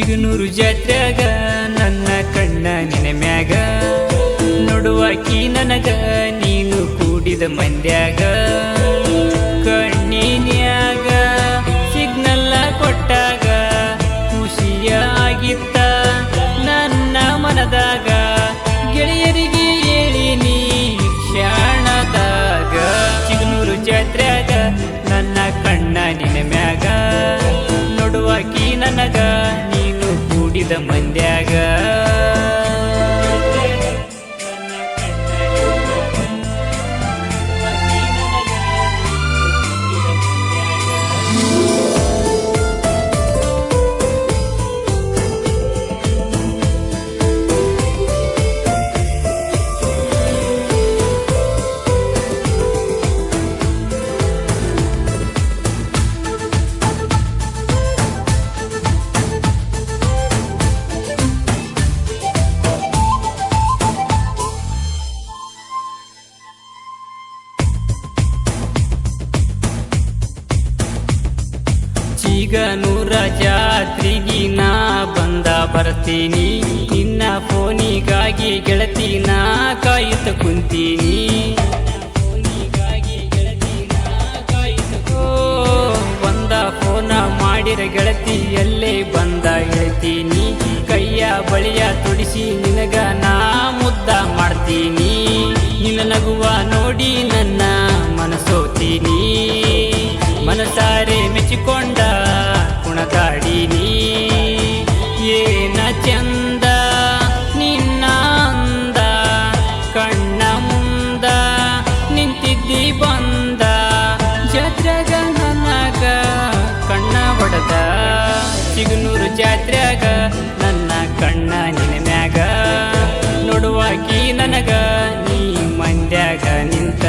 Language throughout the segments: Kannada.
ಚಿಗನೂರು ಜಾತ್ರ್ಯಾಗ ನನ್ನ ಕಣ್ಣ ನಿನ ಮ್ಯಾಗ. ನೋಡುವಾಕಿ ನನಗ, ನೀನು ಕೂಡಿದ ಮಂದ್ಯಾಗ. ಕಣ್ಣಿನ್ಯಾಗ ಸಿಗ್ನಲ್ಲ ಕೊಟ್ಟಾಗ, ಖುಷಿಯಾಗಿತ್ತ ನನ್ನ ಮನದಾಗ. ಗೆಳೆಯರಿಗೆ ಹೇಳಿನಿ ಕ್ಷಣದಾಗ. ಚಿಗನೂರು ಜಾತ್ರ್ಯಾಗ ನನ್ನ ಕಣ್ಣ ನಿನ ಮ್ಯಾಗ. ನೋಡುವಾಕಿ ನನಗ ಚಿಗನೂರ ಜಾತ್ರಿಗಿ ನಾ ಬಂದ ಬರ್ತೀನಿ. ನಿನ್ನ ಫೋನಿಗಾಗಿ ಗೆಳತಿ ನಾ ಕಾಯುತ್ತ ಕುಂತೀನಿ. ಬಂದ ಫೋನ ಮಾಡಿರ ಗೆಳತಿ ಎಲ್ಲೇ ಬಂದ ಹೇಳ್ತೀನಿ. ಕೈಯ ಬಳಿಯ ತುಡಿಸಿ ನಿನಗ ನಾ ಮುದ್ದ ಮಾಡ್ತೀನಿ. ನಿನ್ನ ನಗುವ ನೋಡಿ ನನ್ನ ಮನಸೋತೀನಿ ಮನಸಾರೆ ಮೆಚ್ಚಿಕೊಂಡ ಚಿಗನೂರು ಜಾತ್ರ್ಯಾಗ, ನನ್ನ ಕಣ್ಣ ನಿನ ಮ್ಯಾಗ. ನೋಡುವಾಕಿ ನನಗ, ನೀ ಮಂದ್ಯಾಗ ನಿಂತ.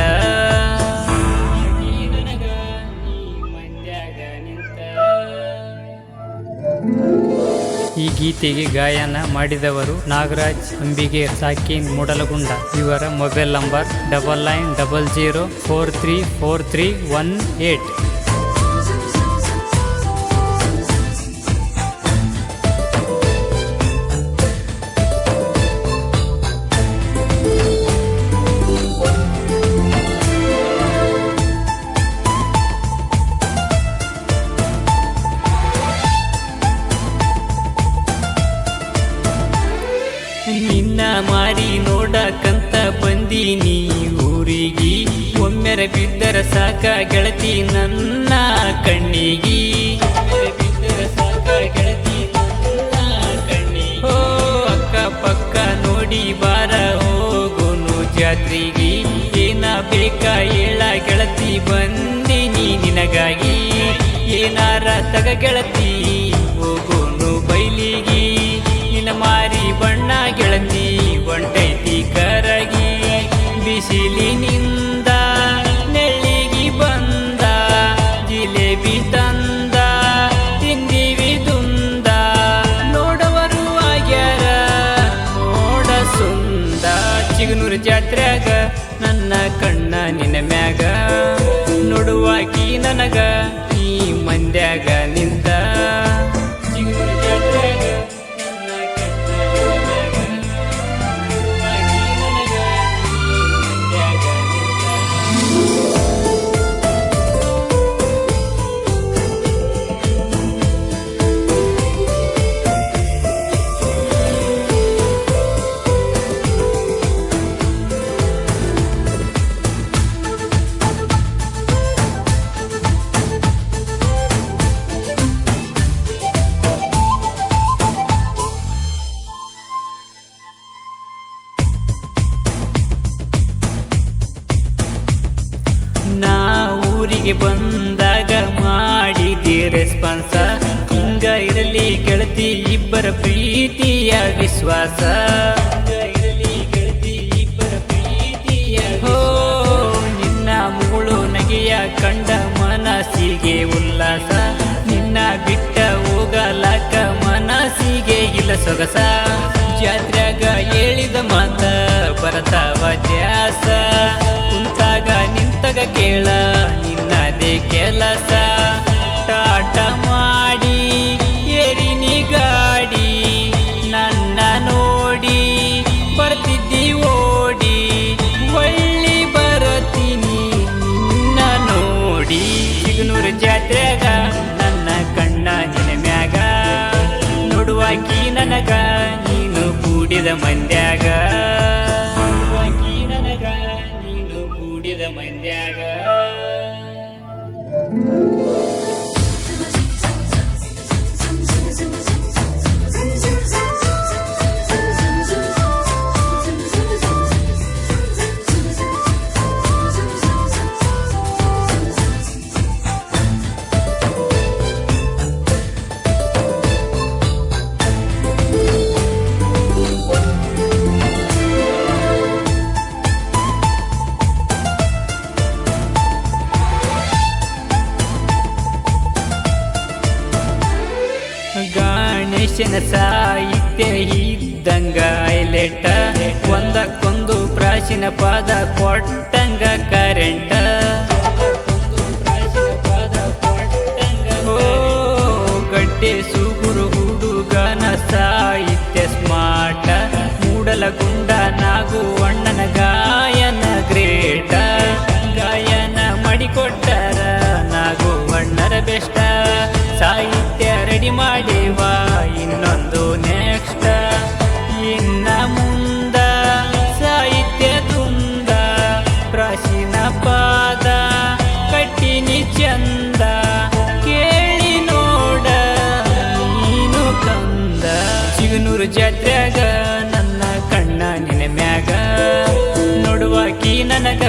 ಈ ಗೀತೆಗೆ ಗಾಯನ ಮಾಡಿದವರು ನಾಗರಾಜ್ ಅಂಬಿಗೆ ಸಾಕಿನ್, ಮೂಡಲಗುಂಡ. ಇವರ mobile number double nine double zero four three four three one eight. ಬಂದೀನಿ ಊರಿಗಿ, ಒಮ್ಮೆರೆ ಬಿದ್ದರ ಸಾಕ ಗೆಳತಿ ನನ್ನ ಕಣ್ಣಿಗಿ. ಬಿದ್ದರ ಸಾಕ ಗೆಳತಿ. ಓ ಅಕ್ಕ ಪಕ್ಕ ನೋಡಿ ಬಾರ ಹೋಗೋನು ಜಾತ್ರೆಗಿ. ಏನ ಬೇಕ ಹೇಳ ಗೆಳತಿ ಬಂದಿನಿ ನಿನಗಾಗಿ. ಏನಾರ ತಗ ಗೆಳತಿ ಹೋಗೋನು ಬೈಲಿಗಿ. ನಿನ್ನ ಮಾರಿ ಬಣ್ಣ ಗೆಳತಿ ಬಿಸಿಲಿನಿಂದ ನೆಳ್ಳಿಗಿ ಬಂದ, ಜಿಲೇಬಿ ತಂದ ತಿಂದಿವಿ ದುಂದ. ನೋಡವರು ಆಗ್ಯಾರ ನೋಡ ಸುಂದ. ಚಿಗನೂರು ಜಾತ್ರ್ಯಾಗ ನನ್ನ ಕಣ್ಣ ನಿನ್ನ ಮ್ಯಾಗ. ನೋಡುವಾಕಿ ನನಗ ಬಂದಾಗ ಮಾಡಿದಿ ರೆಸ್ಪಾನ್ಸ ಹಿಂಗ ಇರಲಿ ಗೆಳತಿ, ಇಬ್ಬರ ಪ್ರೀತಿಯ ವಿಶ್ವಾಸ. ಇರಲಿ ಗೆಳತಿ, ಇಬ್ಬರ ಪ್ರೀತಿಯ ಹೋ ನಿನ್ನ ಮುಗುಳು ನಗೆಯ ಕಂಡ ಮನಸ್ಸಿಗೆ ಉಲ್ಲಾಸ. ನಿನ್ನ ಬಿಟ್ಟ ಹೋಗಲಾಕ ಮನಸ್ಸಿಗೆ ಇಲ್ಲ ಸೊಗಸ. ಜಾತ್ರೆಗ ಹೇಳಿದ ಮಾತ ಬರತಾವ ದ್ಯಾಸ ಕುಂತಾಗ ನಿಂತಾಗ ಕೇಳ ನಿನ್ನದೇ ಕೆಲಸ ಟಾಟ ಮಾಡಿ ಎರಿನಿ ಗಾಡಿ, ನನ್ನ ನೋಡಿ ಬರ್ತಿದ್ದಿ ಓಡಿ, ಒಳ್ಳಿ ಬರತೀನಿ ನಿನ್ನ ನೋಡಿ. ಸಿಗನೂರು ಜಾತ್ರೆಗ ನನ್ನ ಕಣ್ಣ ನಿನ ಮ್ಯಾಗ ನೋಡುವಾಕಿ ನನಗ, ನೀನು ಕೂಡಿದ ಮಂದ್ಯಾಗ. ಗಣೇಶನ ಸಾಹಿತ್ಯ ಇದ್ದಂಗ ಐಲೆಟ ಒಂದಕ್ಕೊಂದು ಪ್ರಾಚೀನ ಪದ ಕೊಟ್ಟಂಗ ಕರೆಂಟ ಓ ಗಡ್ಡೆ ಸುಗುರು ಹುಡುಗನ ಸಾಹಿತ್ಯ ಸ್ಮಾರ್ಟ. ಮೂಡಲ ಗುಂಡ ನಾಗು ಅಣ್ಣನ ಗಾಯನ ಗ್ರೇಟ. ಗಾಯನ ಮಾಡಿಕೊಟ್ಟರ ನಾಗು ಅಣ್ಣರ ಬೆಸ್ಟ ಸಾಹಿತ್ಯ ರೆಡಿ ಮಾಡಿವ ಪಾದ ಕಟ್ಟಿನಿ ಚಂದ ಕೇಳಿ ನೋಡ, ನೀನು ಕಂದ. ಚಿಗನೂರು ಜಾತ್ರ್ಯಾಗ ನನ್ನ ಕಣ್ಣ ನಿನ ಮ್ಯಾಗ. ನೋಡುವಾಕಿ ನನಗ,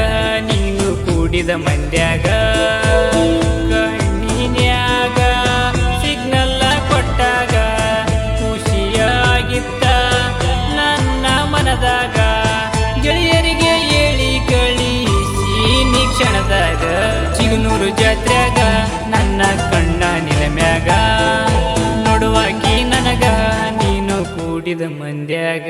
ನೀನು ಕೂಡಿದ ಮಂದ್ಯಾಗ. ಮಂಡ್ಯಾಗ